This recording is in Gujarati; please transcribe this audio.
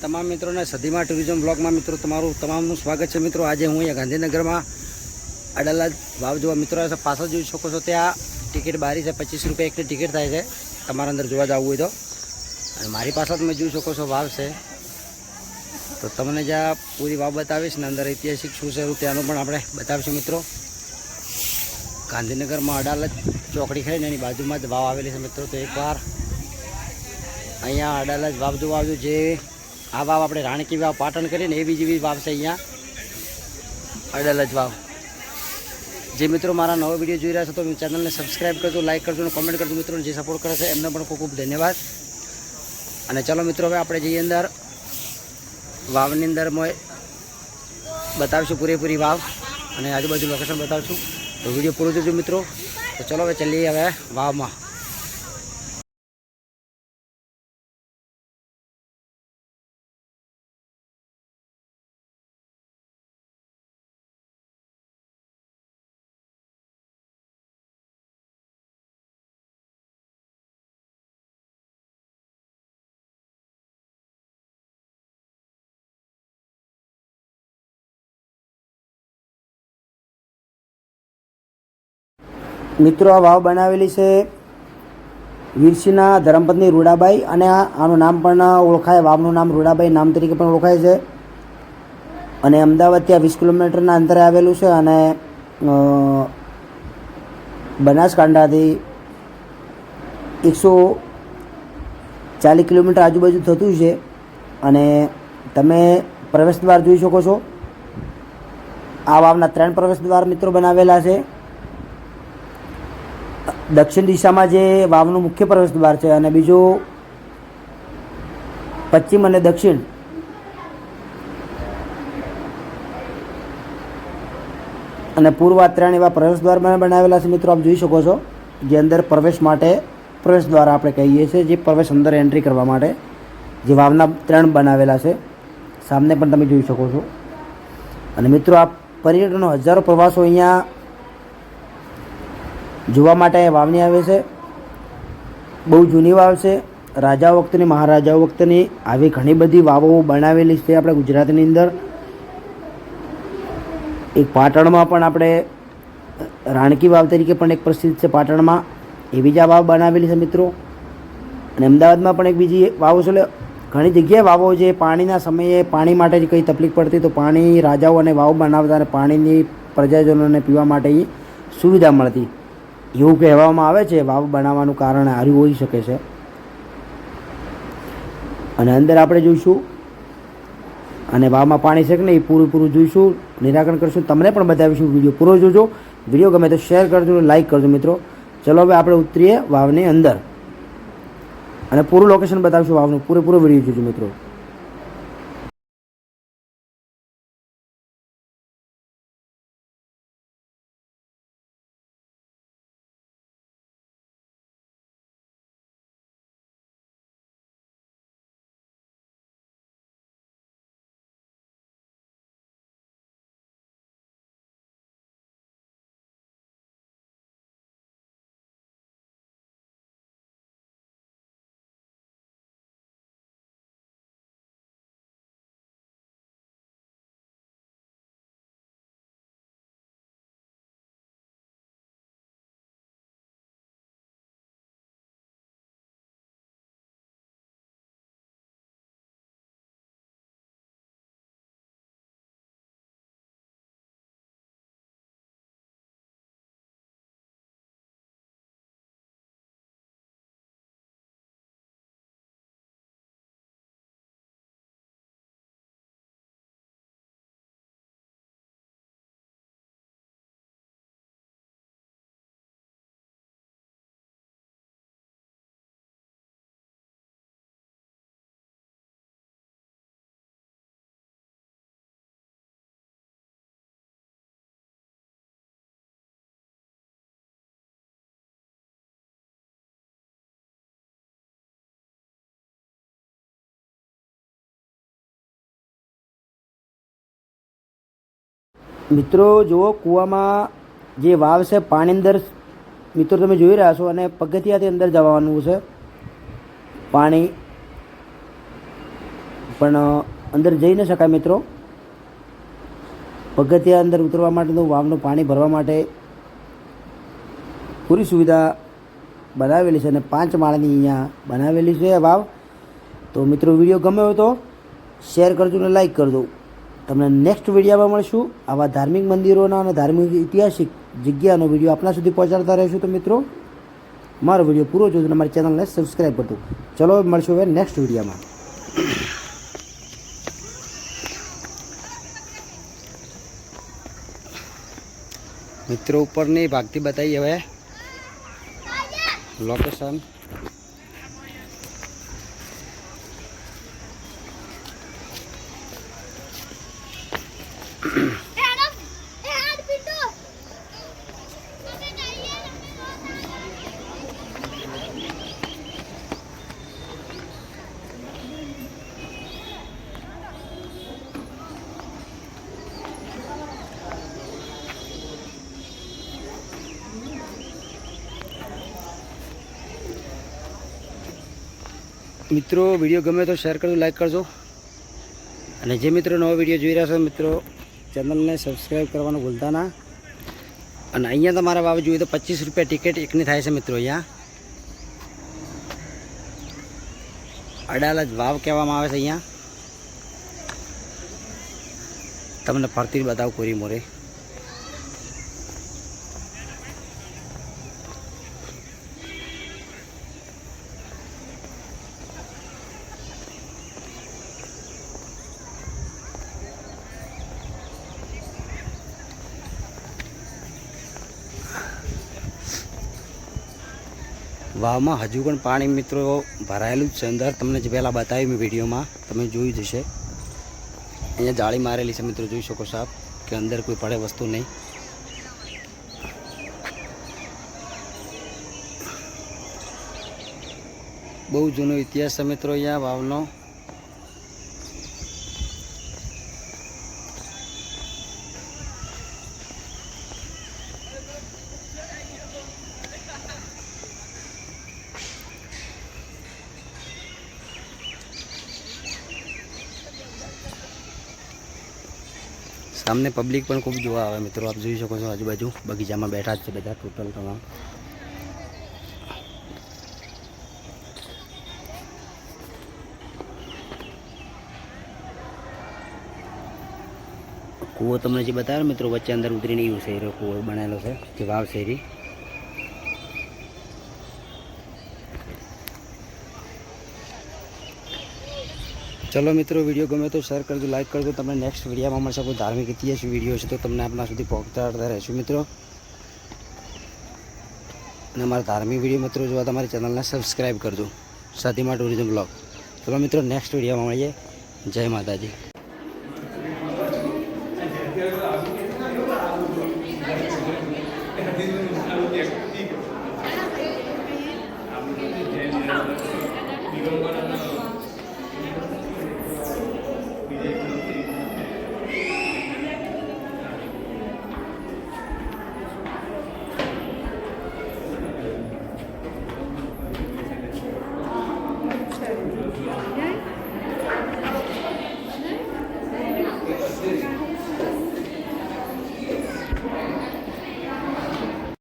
તમામ મિત્રોને સધીમા ટુરિઝમ બ્લોગમાં મિત્રો તમારું તમામનું સ્વાગત છે. મિત્રો, આજે હું અહીંયા ગાંધીનગરમાં અડાલા ભાવ જોવા મિત્રો પાછળ જોઈ શકો છો, ત્યાં ટિકિટ બારી છે, પચીસ રૂપિયા એકની ટિકિટ થાય છે. તમારા અંદર જોવા જવું હોય તો. અને મારી પાછળ તમે જોઈ શકો છો, વાવ છે. તો તમને જ્યાં પૂરી વાવ બતાવીશ ને અંદર ઐતિહાસિક શું છે ત્યાંનું પણ આપણે બતાવીશું, મિત્રો. ગાંધીનગરમાં અડાલત ચોકડી ખરી ને એની બાજુમાં જ વાવ આવેલી છે, મિત્રો. તો એકવાર અહીંયા અડાલજ વાવ જોવા આવ્યું જે આ વાવ આપણે રાણકી વાવ પાટણ કરીને એવી જેવી વાવ છે અહીંયા. અડલજ વાવ. જે મિત્રો મારા નવો વીડિયો જોઈ રહ્યા છો તો ચેનલને સબસ્ક્રાઈબ કરજો લાઈક કરજો અને કોમેન્ટ કરજો. મિત્રો જે સપોર્ટ કરે છે એમને પણ ખૂબ ખૂબ ધન્યવાદ. અને ચલો મિત્રો, હવે આપણે જઈએ અંદર. વાવની અંદર બતાવીશું પૂરેપૂરી વાવ અને આજુબાજુ લોકેશન બતાવીશું. તો વીડિયો પૂરો જોજો મિત્રો. તો ચલો હવે ચાલીએ હવે વાવમાં. મિત્રો, આ વાવ બનાવેલી છે વીરસિંહના ધરમપત્ની રૂડાબાઈ અને આનું નામ પણ ઓળખાય, વાવનું નામ રૂડાબાઈ નામ તરીકે પણ ઓળખાય છે. અને અમદાવાદ ત્યાં વીસ કિલોમીટરના અંતરે આવેલું છે અને બનાસકાંઠાથી એકસો ચાલીસ કિલોમીટર આજુબાજુ થતું છે. અને તમે પ્રવેશ દ્વાર જોઈ શકો છો. આ વાવના ત્રણ પ્રવેશ દ્વાર મિત્રો બનાવેલા છે. દક્ષિણ દિશામાં જે વાવનું મુખ્ય પ્રવેશ દ્વાર છે અને બીજું પશ્ચિમ અને દક્ષિણ. અને પૂર્વ આ ત્રણ એવા પ્રવેશ દ્વાર બનાવેલા છે મિત્રો, આપ જોઈ શકો છો જે અંદર પ્રવેશ માટે પ્રવેશ દ્વાર આપણે કહીએ છીએ, જે પ્રવેશ અંદર એન્ટ્રી કરવા માટે જે વાવના ત્રણ બનાવેલા છે. સામને પણ તમે જોઈ શકો છો. અને મિત્રો, આ પર્યટનો હજારો પ્રવાસો અહીંયા જોવા માટે વાવની આવે છે. બહુ જૂની વાવ છે. રાજા વખતની, મહારાજાઓ વખતની આવી ઘણી બધી વાવો બનાવેલી છે આપણે ગુજરાતની અંદર. એક પાટણમાં પણ આપણે, રાણકી વાવ તરીકે પણ એક પ્રસિદ્ધ છે પાટણમાં. એવી જ આ વાવ બનાવેલી છે મિત્રો. અને અમદાવાદમાં પણ એક બીજી વાવો છે. એટલે ઘણી જગ્યાએ વાવો છે. પાણીના સમયે પાણી માટે જ કંઈ તકલીફ પડતી, તો પાણી રાજાઓ અને વાવ બનાવતા અને પાણીની પ્રજાજનોને પીવા માટે સુવિધા મળતી. એવું કહેવામાં આવે છે, વાવ બનાવવાનું કારણ આર્યું હોઈ શકે છે. અને અંદર આપણે જોઈશું, અને વાવમાં પાણી છે કે નહીં એ પૂરું પૂરું જોઈશું, નિરાકરણ કરશું. તમને પણ બતાવીશું વીડિયો પૂરો જોજો. વીડિયો ગમે તો શેર કરજો લાઈક કરજો મિત્રો. ચલો હવે આપણે ઉતરીએ વાવની અંદર. અને પૂરું લોકેશન બતાવીશું વાવનું. પૂરેપૂરો વીડિયો જોજો મિત્રો. મિત્રો, જુઓ, કૂવામાં જે વાવ છે, પાણી અંદર, મિત્રો, તમે જોઈ રહ્યા છો અને પગથિયાથી અંદર જવાનું છે. પાણી પણ અંદર જઈ ન શકાય, મિત્રો. પગથિયા અંદર ઉતરવા માટેનું વાવનું પાણી ભરવા માટે પૂરી સુવિધા બનાવેલી છે અને પાંચ માળની અહીંયા બનાવેલી છે વાવ. તો મિત્રો, વીડિયો ગમ્યો હોય તો શેર કરજો અને લાઈક કરજો. તમને નેક્સ્ટ વિડીયોમાં મળશું. આવા ધાર્મિક મંદિરોના અને ધાર્મિક ઐતિહાસિક જગ્યાનો વીડિયો આપણા સુધી પહોંચાડતા રહીશું તો મિત્રો, મારો વીડિયો પૂરો જોજો અને મારી ચેનલને સબસ્ક્રાઈબ કરજો. ચલો, મળશું હવે નેક્સ્ટ વિડીયોમાં. મિત્રો, ઉપરની ભાગથી બતાવીએ હવે. લોકેશન મિત્રો વીડિયો ગમે તો શેર કરજો લાઇક કરજો. અને જે મિત્રો નવો વીડિયો જોઈ રહ્યા છો, મિત્રો, ચેનલને સબસ્ક્રાઈબ કરવાનું ભૂલતા ના. અને અહીંયા તમારા વાવ જોઈએ તો પચીસ રૂપિયા ટિકિટ એકની થાય છે, મિત્રો, અહીંયા. અડાલજ વાવ કહેવામાં આવે છે, અહીંયા. તમને ફરતી બતાવું કોરી મોરે. વાવમાં હજુ પણ પાણી મિત્રો ભરાયેલું જ છે. અંદર તમને જે પહેલાં બતાવ્યું મેં વિડીયોમાં, તમે જોયું જશે અહીંયા જાળી મારેલી છે મિત્રો, જોઈ શકો સાહેબ કે અંદર કોઈ પડે વસ્તુ નહીં. બહુ જૂનો ઇતિહાસ છે મિત્રો અહીંયા વાવનો. સામને પબ્લિક પણ ખૂબ જોવા આવે મિત્રો. આપ જોઈ શકો છો આજુબાજુ બગીચામાં બેઠા જ છે બધા ટોટલ તમામ. કૂવો તમને જે બતાવ્યો મિત્રો, વચ્ચે અંદર ઉતરીને એવું શેરો કૂવો બનેલો છે, જે વાવ શેરી. ચલો મિત્રો, વીડિયો ગમે તો શેર કરજો લાઇક કરજો. તમને નેક્સ્ટ વિડીયોમાં મળશે કોઈ ધાર્મિક ઇતિહાસ વીડિયો છે તો તમને આપણા સુધી પહોંચતા રહેશું મિત્રો. અને અમારા ધાર્મિક વીડિયો મિત્રો જોવા તમારી ચેનલને સબસ્ક્રાઈબ કરજો. સાથીમાં ટુરિઝમ બ્લોગ. ચલો મિત્રો નેક્સ્ટ વિડીયોમાં મળીએ. જય માતાજી.